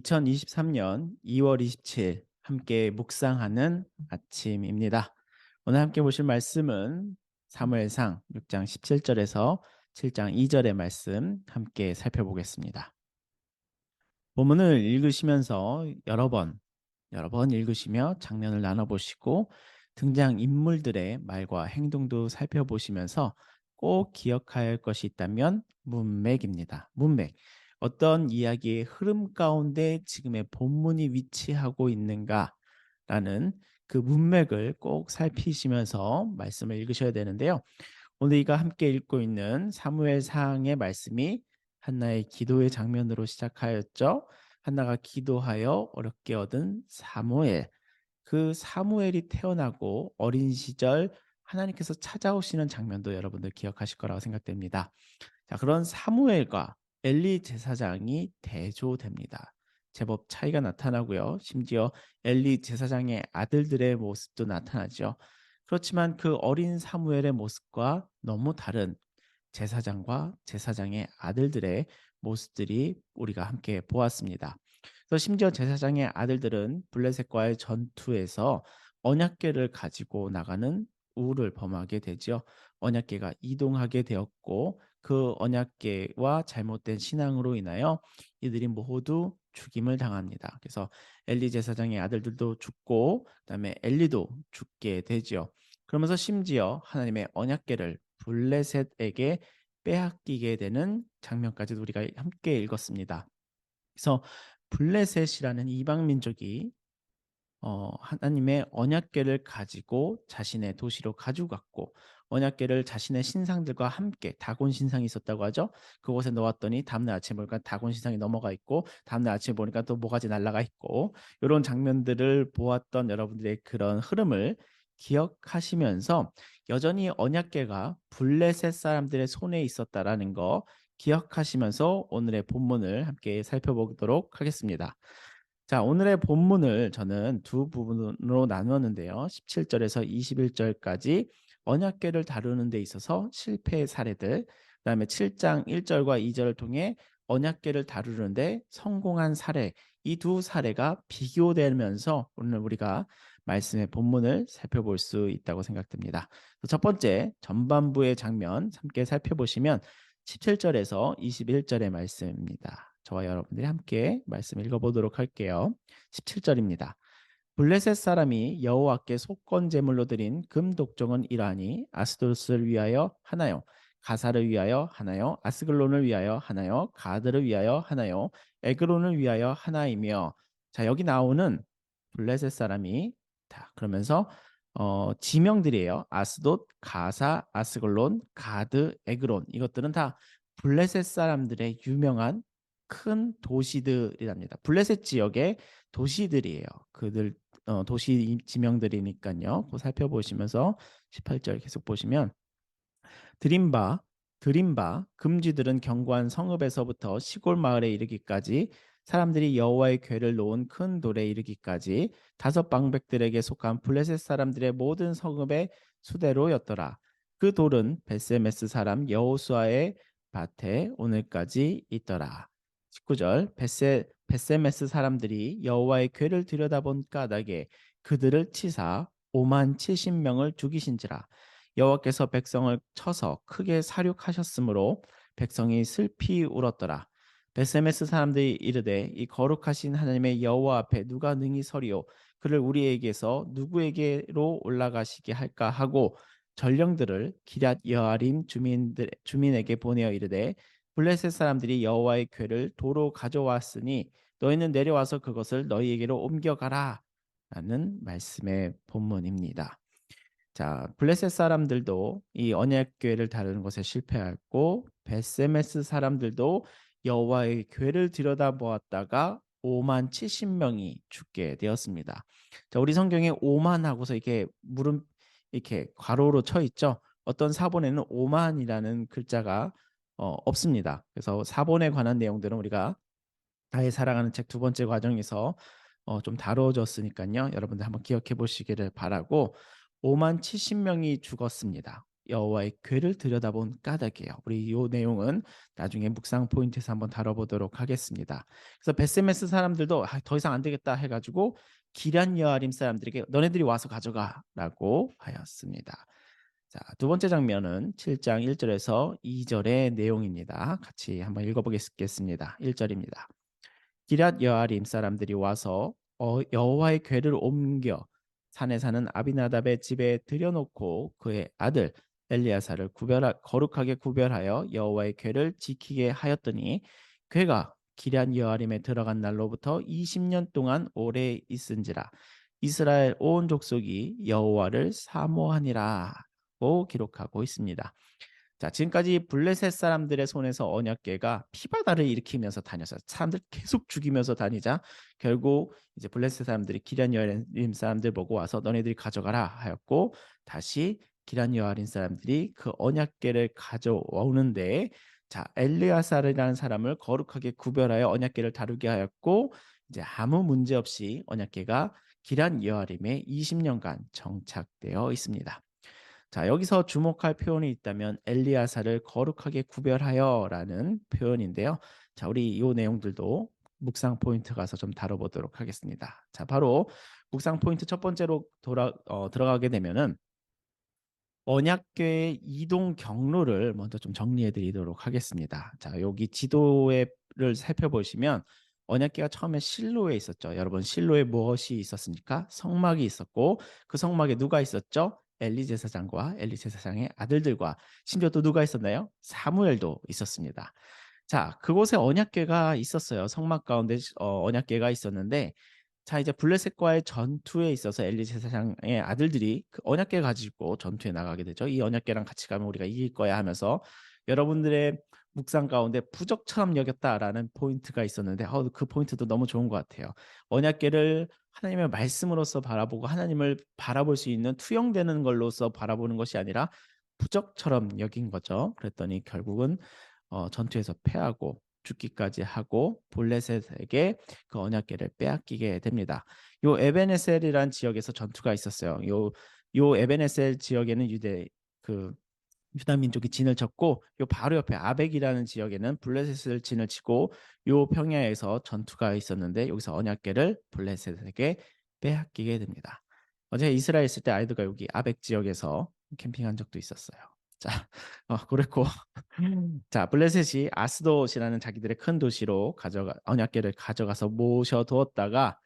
2023년 2월 27일 함께 묵상하는 아침입니다. 오늘 함께 보실 말씀은 사무엘상 6장 17절에서 7장 2절의 말씀 함께 살펴보겠습니다. 본문을 읽으시면서 여러 번 여러 번 읽으시며 장면을 나눠보시고 등장 인물들의 말과 행동도 살펴보시면서 꼭 기억해야 할 것이 있다면 문맥입니다. 문맥. 어떤 이야기의 흐름 가운데 지금의 본문이 위치하고 있는가라는 그 문맥을 꼭 살피시면서 말씀을 읽으셔야 되는데요. 오늘 이가 함께 읽고 있는 사무엘 상의 말씀이 한나의 기도의 장면으로 시작하였죠. 한나가 기도하여 어렵게 얻은 사무엘. 그 사무엘이 태어나고 어린 시절 하나님께서 찾아오시는 장면도 여러분들 기억하실 거라고 생각됩니다. 자, 그런 사무엘과 엘리 제사장이 대조됩니다. 제법 차이가 나타나고요. 심지어 엘리 제사장의 아들들의 모습도 나타나죠. 그렇지만 그 어린 사무엘의 모습과 너무 다른 제사장과 제사장의 아들들의 모습들이 우리가 함께 보았습니다. 그래서 심지어 제사장의 아들들은 블레셋과의 전투에서 언약궤를 가지고 나가는 우를 범하게 되죠. 언약궤가 이동하게 되었고 그 언약궤와 잘못된 신앙으로 인하여 이들이 모두 죽임을 당합니다. 그래서 엘리 제사장의 아들들도 죽고 그다음에 엘리도 죽게 되죠. 그러면서 심지어 하나님의 언약궤를 블레셋에게 빼앗기게 되는 장면까지도 우리가 함께 읽었습니다. 그래서 블레셋이라는 이방 민족이 어, 하나님의 언약궤를 가지고 자신의 도시로 가져갔고 언약궤를 자신의 신상들과 함께 다곤 신상이 있었다고 하죠. 그곳에 넣었더니 다음날 아침에 보니까 다곤 신상이 넘어가 있고 다음날 아침에 보니까 또 모가지 날라가 있고 이런 장면들을 보았던 여러분들의 그런 흐름을 기억하시면서 여전히 언약궤가 블레셋 사람들의 손에 있었다라는 거 기억하시면서 오늘의 본문을 함께 살펴보도록 하겠습니다. 자, 오늘의 본문을 저는 두 부분으로 나누었는데요. 17절에서 21절까지 언약궤를 다루는 데 있어서 실패의 사례들, 그다음에 7장 1절과 2절을 통해 언약궤를 다루는데 성공한 사례, 이 두 사례가 비교되면서 오늘 우리가 말씀의 본문을 살펴볼 수 있다고 생각됩니다. 첫 번째 전반부의 장면 함께 살펴보시면 17절에서 21절의 말씀입니다. 저와 여러분들이 함께 말씀 읽어보도록 할게요. 17절입니다. 블레셋 사람이 여호와께 속건 제물로 드린 금 독종은 이러하니 아스도스를 위하여 하나요 가사를 위하여 하나요 아스글론을 위하여 하나요 가드를 위하여 하나요 에그론을 위하여 하나이며 자 여기 나오는 블레셋 사람이 다 그러면서 어, 지명들이에요. 아스돗, 가사, 아스글론, 가드, 에그론 이것들은 다 블레셋 사람들의 유명한 큰 도시들이랍니다. 블레셋 지역의 도시들이에요. 그들 어, 도시 지명들이니까요. 그 살펴보시면서 18절 계속 보시면 드림바 드림바 금지들은 견고한 성읍에서부터 시골 마을에 이르기까지 사람들이 여호와의 궤를 놓은 큰 돌에 이르기까지 다섯 방백들에게 속한 블레셋 사람들의 모든 성읍의 수대로였더라. 그 돌은 베세메스 사람 여호수아의 밭에 오늘까지 있더라. 19절. 베세, 베세메스 사람들이 여호와의 궤를 들여다본 까닭에 그들을 치사 5만 70명을 죽이신지라. 여호와께서 백성을 쳐서 크게 사륙하셨으므로 백성이 슬피 울었더라. 베세메스 사람들이 이르되 이 거룩하신 하나님의 여호와 앞에 누가 능히 서리오 그를 우리에게서 누구에게로 올라가시게 할까? 하고 전령들을 기럇 여아림 주민들 주민에게 보내어 이르되 블레셋 사람들이 여호와의 궤를 도로 가져왔으니 너희는 내려와서 그것을 너희에게로 옮겨가라 라는 말씀의 본문입니다. 자, 블레셋 사람들도 이 언약궤를 다루는 것에 실패했고 베세메스 사람들도 여호와의 궤를 들여다보았다가 5만 70명이 죽게 되었습니다. 자, 우리 성경에 5만 하고서 이렇게 물음 이렇게 괄호로 쳐 있죠. 어떤 사본에는 5만이라는 글자가 어, 없습니다. 그래서 사본에 관한 내용들은 우리가 나의 사랑하는 책 두 번째 과정에서 어, 좀 다뤄졌으니까요. 여러분들 한번 기억해 보시기를 바라고 5만 70명이 죽었습니다. 여호와의 궤를 들여다본 까닭이에요. 우리 이 내용은 나중에 묵상 포인트에서 한번 다뤄보도록 하겠습니다. 그래서 베세메스 사람들도 아, 더 이상 안 되겠다 해가지고 기란 여아림 사람들에게 너네들이 와서 가져가라고 하였습니다. 자, 두 번째 장면은 7장 1절에서 2절의 내용입니다. 같이 한번 읽어보겠습니다. 1절입니다. 기랏 여아림 사람들이 와서 어, 여호와의 궤를 옮겨 산에 사는 아비나답의 집에 들여놓고 그의 아들 엘리야사를 구별하, 거룩하게 구별하여 여호와의 궤를 지키게 하였더니 궤가 기란 여아림에 들어간 날로부터 20년 동안 오래 있은지라 이스라엘 온 족속이 여호와를 사모하니라 고 기록하고 있습니다. 자, 지금까지 블레셋 사람들의 손에서 언약궤가 피바다를 일으키면서 다녔어요. 사람들 계속 죽이면서 다니자 결국 이제 블레셋 사람들이 기란 여아림 사람들 보고 와서 너네들이 가져가라 하였고 다시 기란 여아림 사람들이 그 언약궤를 가져오는데 자, 엘리아사르라는 사람을 거룩하게 구별하여 언약궤를 다루게 하였고 이제 아무 문제 없이 언약궤가 기란 여아림에 20년간 정착되어 있습니다. 자, 여기서 주목할 표현이 있다면 엘리아사를 거룩하게 구별하여라는 표현인데요. 자, 우리 이 내용들도 묵상 포인트 가서 좀 다뤄보도록 하겠습니다. 자, 바로 묵상 포인트 첫 번째로 돌아 어, 들어가게 되면은 언약궤의 이동 경로를 먼저 좀 정리해 드리도록 하겠습니다. 자, 여기 지도를 살펴보시면 언약궤가 처음에 실로에 있었죠. 여러분 실로에 무엇이 있었습니까? 성막이 있었고 그 성막에 누가 있었죠? 엘리 제사장과 엘리 제사장의 아들들과 심지어 또 누가 있었나요? 사무엘도 있었습니다. 자, 그곳에 언약궤가 있었어요. 성막 가운데 어, 언약궤가 있었는데 자 이제 블레셋과의 전투에 있어서 엘리 제사장의 아들들이 그 언약궤 가지고 전투에 나가게 되죠. 이 언약궤랑 같이 가면 우리가 이길 거야 하면서 여러분들의 묵상 가운데 부적처럼 여겼다라는 포인트가 있었는데 어, 그 포인트도 너무 좋은 것 같아요. 언약궤를 하나님의 말씀으로서 바라보고 하나님을 바라볼 수 있는 투영되는 걸로서 바라보는 것이 아니라 부적처럼 여긴 거죠. 그랬더니 결국은 어, 전투에서 패하고 죽기까지 하고 볼레셋에게 그 언약궤를 빼앗기게 됩니다. 요 에베네셀이란 지역에서 전투가 있었어요. 요 요 에베네셀 지역에는 유대 그 유다 민족이 진을 쳤고 요 바로 옆에 아벡이라는 지역에는 블레셋을 진을 치고 요 평야에서 전투가 있었는데 여기서 언약궤를 블레셋에게 빼앗기게 됩니다. 어제 이스라엘 있을 때 아이들과 여기 아벡 지역에서 캠핑한 적도 있었어요. 자, 어, 그랬고 자 블레셋이 아스돗이라는 자기들의 큰 도시로 가져가 언약궤를 가져가서 모셔두었다가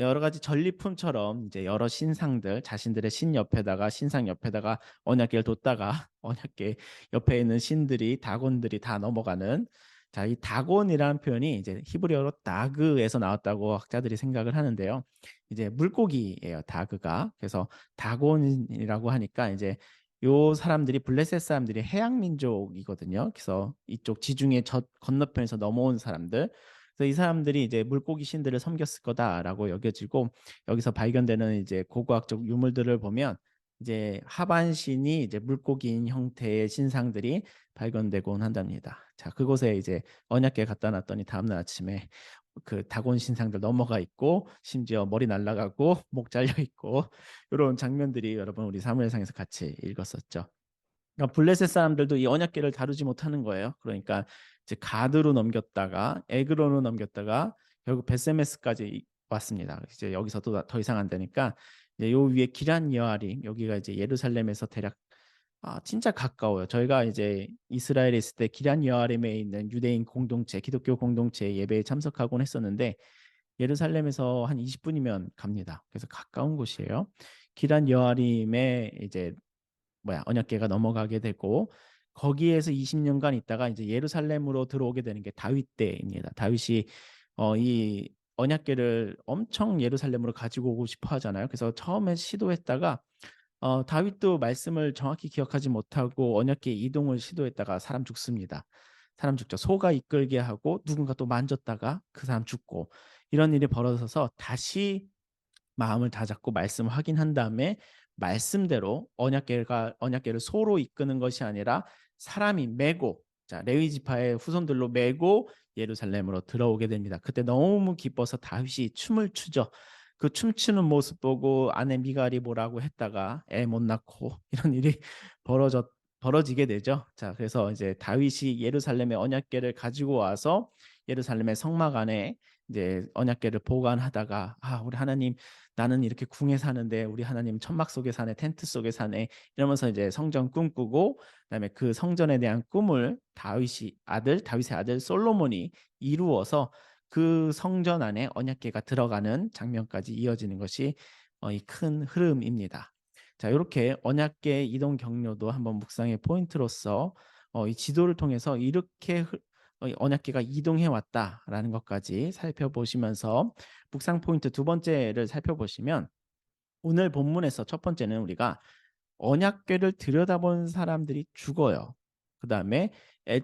여러 가지 전리품처럼 이제 여러 신상들 자신들의 신 옆에다가 신상 옆에다가 언약궤를 뒀다가 언약궤 옆에 있는 신들이 다곤들이 다 넘어가는 자, 이 다곤이라는 표현이 이제 히브리어로 다그에서 나왔다고 학자들이 생각을 하는데요. 이제 물고기예요, 다그가. 그래서 다곤이라고 하니까 이제 요 사람들이 블레셋 사람들이 해양 민족이거든요. 그래서 이쪽 지중해 저 건너편에서 넘어온 사람들. 그래서 이 사람들이 이제 물고기 신들을 섬겼을 거다라고 여겨지고 여기서 발견되는 이제 고고학적 유물들을 보면 이제 하반신이 이제 물고기인 형태의 신상들이 발견되곤 한답니다. 자, 그곳에 이제 언약궤 갖다 놨더니 다음날 아침에 그 다곤 신상들 넘어가 있고 심지어 머리 날라가고 목 잘려 있고 이런 장면들이 여러분 우리 사무엘상에서 같이 읽었었죠. 그러니까 블레셋 사람들도 이 언약궤를 다루지 못하는 거예요. 그러니까 이제 가드로 넘겼다가 에그로로 넘겼다가 결국 베세메스까지 왔습니다. 이제 여기서도 더 이상 안 되니까 이제 요 위에 기란 여아림 여기가 이제 예루살렘에서 대략 아, 진짜 가까워요. 저희가 이제 이스라엘에 있을 때 기란 여아림에 있는 유대인 공동체, 기독교 공동체 예배에 참석하곤 했었는데 예루살렘에서 한 20분이면 갑니다. 그래서 가까운 곳이에요. 기란 여아림에 이제 뭐야 언약궤가 넘어가게 되고 거기에서 20년간 있다가 이제 예루살렘으로 들어오게 되는 게 다윗 때입니다. 다윗이 어, 이 언약궤를 엄청 예루살렘으로 가지고 오고 싶어 하잖아요. 그래서 처음에 시도했다가 어, 다윗도 말씀을 정확히 기억하지 못하고 언약궤 이동을 시도했다가 사람 죽습니다. 사람 죽죠. 소가 이끌게 하고 누군가 또 만졌다가 그 사람 죽고 이런 일이 벌어져서 다시 마음을 다잡고 말씀을 확인한 다음에 말씀대로 언약궤가 언약궤를 소로 이끄는 것이 아니라 사람이 메고 자 레위 지파의 후손들로 메고 예루살렘으로 들어오게 됩니다. 그때 너무 기뻐서 다윗이 춤을 추죠. 그 춤추는 모습 보고 아내 미갈이 뭐라고 했다가 애 못 낳고 이런 일이 벌어졌 벌어지게 되죠. 자, 그래서 이제 다윗이 예루살렘의 언약궤를 가지고 와서 예루살렘의 성막 안에 이제 언약궤를 보관하다가 아, 우리 하나님 나는 이렇게 궁에 사는데 우리 하나님 천막 속에 사네, 텐트 속에 사네 이러면서 이제 성전 꿈꾸고 그다음에 그 성전에 대한 꿈을 다윗이 아들 다윗의 아들 솔로몬이 이루어서 그 성전 안에 언약궤가 들어가는 장면까지 이어지는 것이 어, 이 큰 흐름입니다. 자, 이렇게 언약궤 이동 경로도 한번 묵상의 포인트로서 어, 이 지도를 통해서 이렇게 언약궤가 이동해 왔다라는 것까지 살펴보시면서 묵상 포인트 두 번째를 살펴보시면 오늘 본문에서 첫 번째는 우리가 언약궤를 들여다본 사람들이 죽어요. 그 다음에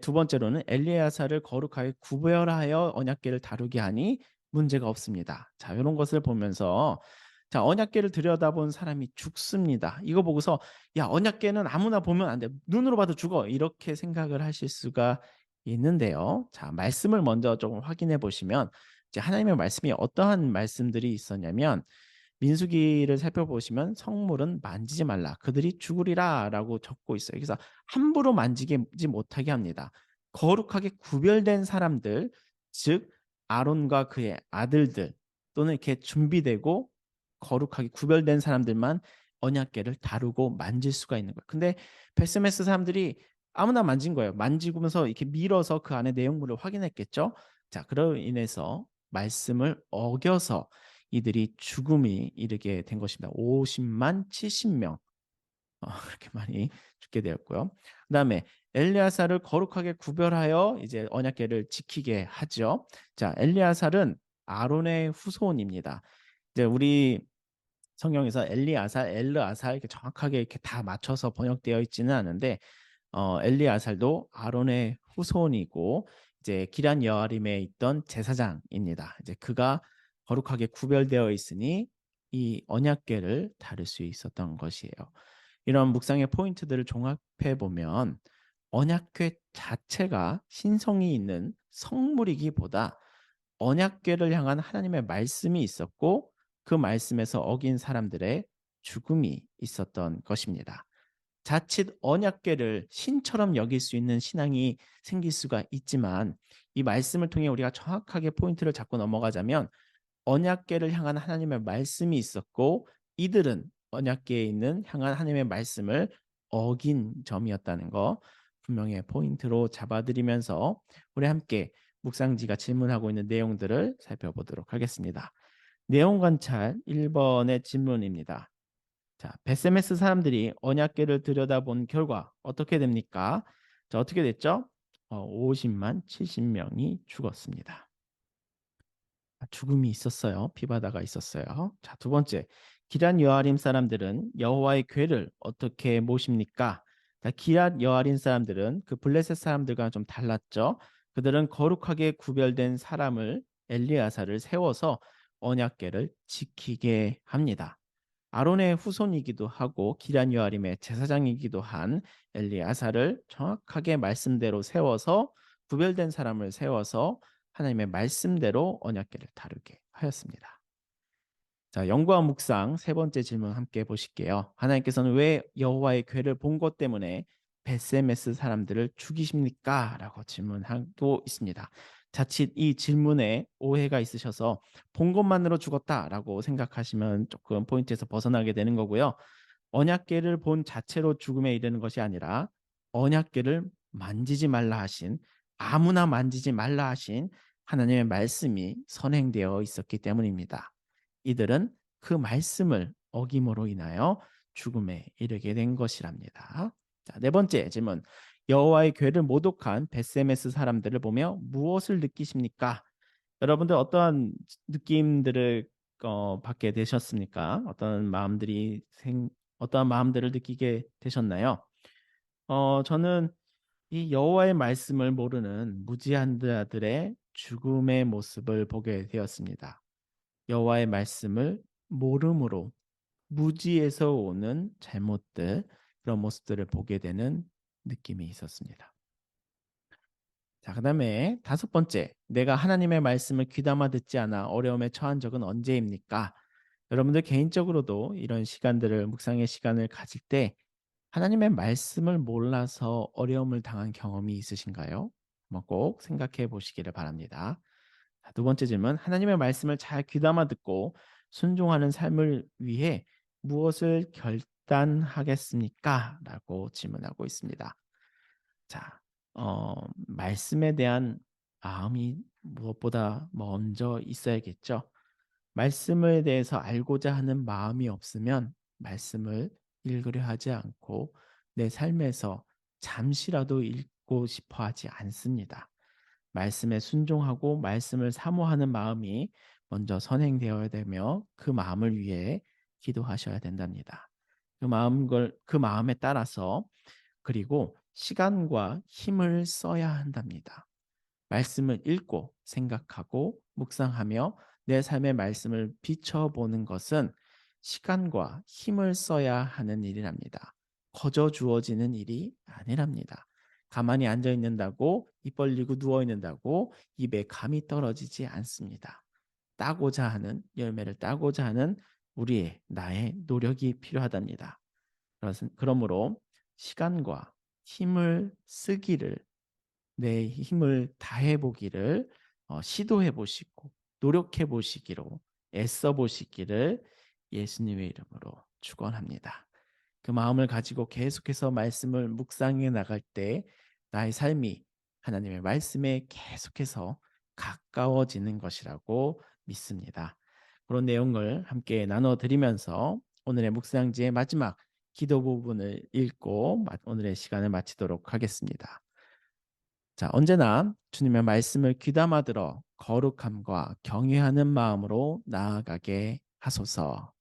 두 번째로는 엘리야사를 거룩하게 구별하여 언약궤를 다루게 하니 문제가 없습니다. 자, 이런 것을 보면서 자, 언약궤를 들여다본 사람이 죽습니다. 이거 보고서 야, 언약궤는 아무나 보면 안 돼. 눈으로 봐도 죽어. 이렇게 생각을 하실 수가 있는데요. 자, 말씀을 먼저 조금 확인해 보시면 이제 하나님의 말씀이 어떠한 말씀들이 있었냐면 민수기를 살펴보시면 성물은 만지지 말라. 그들이 죽으리라라고 적고 있어요. 그래서 함부로 만지지 못하게 합니다. 거룩하게 구별된 사람들, 즉 아론과 그의 아들들 또는 이렇게 준비되고 거룩하게 구별된 사람들만 언약궤를 다루고 만질 수가 있는 거예요. 근데 베스메스 사람들이 아무나 만진 거예요. 만지면서 이렇게 밀어서 그 안에 내용물을 확인했겠죠. 자, 그로 인해서 말씀을 어겨서 이들이 죽음이 이르게 된 것입니다. 50만 70명 어, 그렇게 많이 죽게 되었고요. 그 다음에 엘리아살을 거룩하게 구별하여 이제 언약궤를 지키게 하죠. 자, 엘리아살은 아론의 후손입니다. 이제 우리 성경에서 엘리아살, 엘르아살 이렇게 정확하게 이렇게 다 맞춰서 번역되어 있지는 않은데 어, 엘리아살도 아론의 후손이고 이제 기란 여아림에 있던 제사장입니다. 이제 그가 거룩하게 구별되어 있으니 이 언약궤를 다룰 수 있었던 것이에요. 이런 묵상의 포인트들을 종합해 보면 언약궤 자체가 신성이 있는 성물이기보다 언약궤를 향한 하나님의 말씀이 있었고 그 말씀에서 어긴 사람들의 죽음이 있었던 것입니다. 자칫 언약궤를 신처럼 여길 수 있는 신앙이 생길 수가 있지만 이 말씀을 통해 우리가 정확하게 포인트를 잡고 넘어가자면 언약궤를 향한 하나님의 말씀이 있었고 이들은 언약궤에 있는 향한 하나님의 말씀을 어긴 점이었다는 거 분명히 포인트로 잡아드리면서 우리 함께 묵상지가 질문하고 있는 내용들을 살펴보도록 하겠습니다. 내용 관찰 1번의 질문입니다. 자, 베세메스 사람들이 언약궤를 들여다본 결과 어떻게 됩니까? 자, 어떻게 됐죠? 어, 50만 70명이 죽었습니다. 아, 죽음이 있었어요. 피바다가 있었어요. 자, 두 번째. 기란 여아림 사람들은 여호와의 궤를 어떻게 모십니까? 자, 기란 여아림 사람들은 그 블레셋 사람들과 좀 달랐죠. 그들은 거룩하게 구별된 사람을 엘리아사를 세워서 언약궤를 지키게 합니다. 아론의 후손이기도 하고 기란 여아림의 제사장이기도 한 엘리아사를 정확하게 말씀대로 세워서 구별된 사람을 세워서 하나님의 말씀대로 언약궤를 다루게 하였습니다. 자, 영과 묵상 세 번째 질문 함께 보실게요. 하나님께서는 왜 여호와의 궤를 본 것 때문에 베세메스 사람들을 죽이십니까? 라고 질문하고 있습니다. 자칫 이 질문에 오해가 있으셔서 본 것만으로 죽었다라고 생각하시면 조금 포인트에서 벗어나게 되는 거고요. 언약궤를 본 자체로 죽음에 이르는 것이 아니라 언약궤를 만지지 말라 하신 아무나 만지지 말라 하신 하나님의 말씀이 선행되어 있었기 때문입니다. 이들은 그 말씀을 어김으로 인하여 죽음에 이르게 된 것이랍니다. 자, 네 번째 질문. 여호와의 궤를 모독한 베세메스 사람들을 보며 무엇을 느끼십니까? 여러분들 어떠한 느낌들을 어, 받게 되셨습니까? 어떤 마음들이 생, 어떠한 마음들을 느끼게 되셨나요? 어, 저는 이 여호와의 말씀을 모르는 무지한 자들의 죽음의 모습을 보게 되었습니다. 여호와의 말씀을 모름으로 무지에서 오는 잘못들 그런 모습들을 보게 되는 느낌이 있었습니다. 자, 그 다음에 다섯 번째, 내가 하나님의 말씀을 귀담아 듣지 않아 어려움에 처한 적은 언제입니까? 여러분들 개인적으로도 이런 시간들을 묵상의 시간을 가질 때 하나님의 말씀을 몰라서 어려움을 당한 경험이 있으신가요? 꼭 생각해 보시기를 바랍니다. 자, 두 번째 질문. 하나님의 말씀을 잘 귀담아 듣고 순종하는 삶을 위해 무엇을 결 단하겠습니까? 라고 질문하고 있습니다. 자, 어, 말씀에 대한 마음이 무엇보다 먼저 있어야겠죠. 말씀에 대해서 알고자 하는 마음이 없으면 말씀을 읽으려 하지 않고 내 삶에서 잠시라도 읽고 싶어 하지 않습니다. 말씀에 순종하고 말씀을 사모하는 마음이 먼저 선행되어야 되며 그 마음을 위해 기도하셔야 된답니다. 그 마음 그 마음에 따라서 그리고 시간과 힘을 써야 한답니다. 말씀을 읽고 생각하고 묵상하며 내 삶의 말씀을 비춰보는 것은 시간과 힘을 써야 하는 일이랍니다. 거저 주어지는 일이 아니랍니다. 가만히 앉아 있는다고 입 벌리고 누워 있는다고 입에 감이 떨어지지 않습니다. 따고자 하는 열매를 따고자 하는 우리의 나의 노력이 필요하답니다. 그러므로 시간과 힘을 쓰기를 내 힘을 다해 보기를 어, 시도해 보시고 노력해 보시기로 애써 보시기를 예수님의 이름으로 축원합니다. 그 마음을 가지고 계속해서 말씀을 묵상해 나갈 때 나의 삶이 하나님의 말씀에 계속해서 가까워지는 것이라고 믿습니다. 그런 내용을 함께 나눠 드리면서 오늘의 묵상지의 마지막 기도 부분을 읽고 오늘의 시간을 마치도록 하겠습니다. 자, 언제나 주님의 말씀을 귀담아 들어 거룩함과 경외하는 마음으로 나아가게 하소서.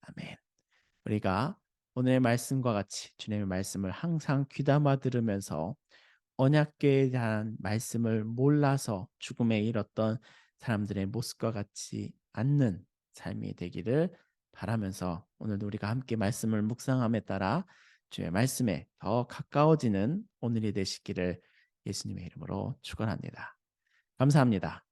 아멘. 우리가 오늘의 말씀과 같이 주님의 말씀을 항상 귀담아 들으면서 언약계에 대한 말씀을 몰라서 죽음에 이뤘던 사람들의 모습과 같지 않는 삶이 되기를 바라면서 오늘도 우리가 함께 말씀을 묵상함에 따라 주의 말씀에 더 가까워지는 오늘이 되시기를 예수님의 이름으로 축원합니다. 감사합니다.